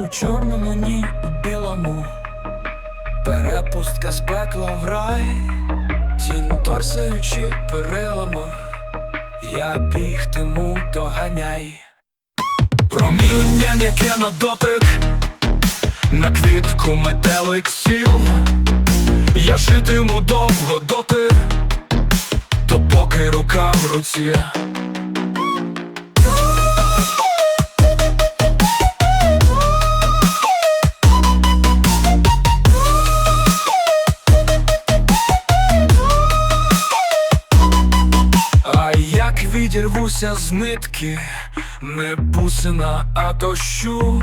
У чорному ні, у білому, перепустка з пекла в рай, тінь торсаючи перилами, я бігтиму, доганяй. Проміння, яке на дотик, на квітку метелик сів, я житиму довго доти, допоки рука в руці. Відірвуся з нитки, не бусина, а дощу,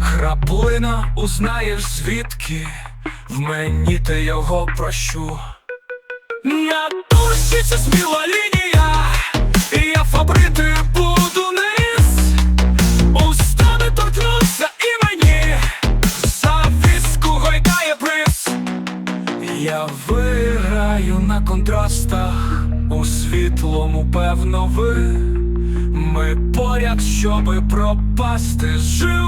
храплина, узнаєш звідки, в мені ти його прощу. На душі це сміла лінія, і я фабрити буду низ. Устами торкнуться і мені, завіску гойдає бриз. Я виграю на контрастах, у світлому, певно, ви. Ми поряд, щоби пропасти з.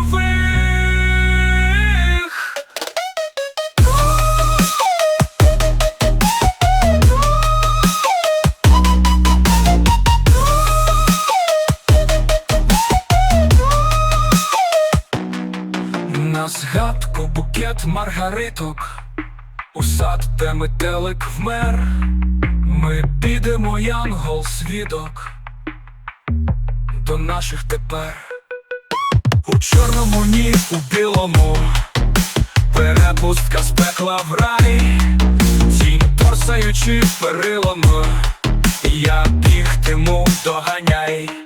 На згадку букет маргариток, у сад, де метелик вмер, ми підемо, янгол свідок, до наших тепер. У чорному ні, у білому, перепустка з пекла в рай, тінь торсаючи перилами, я бігтиму, доганяй.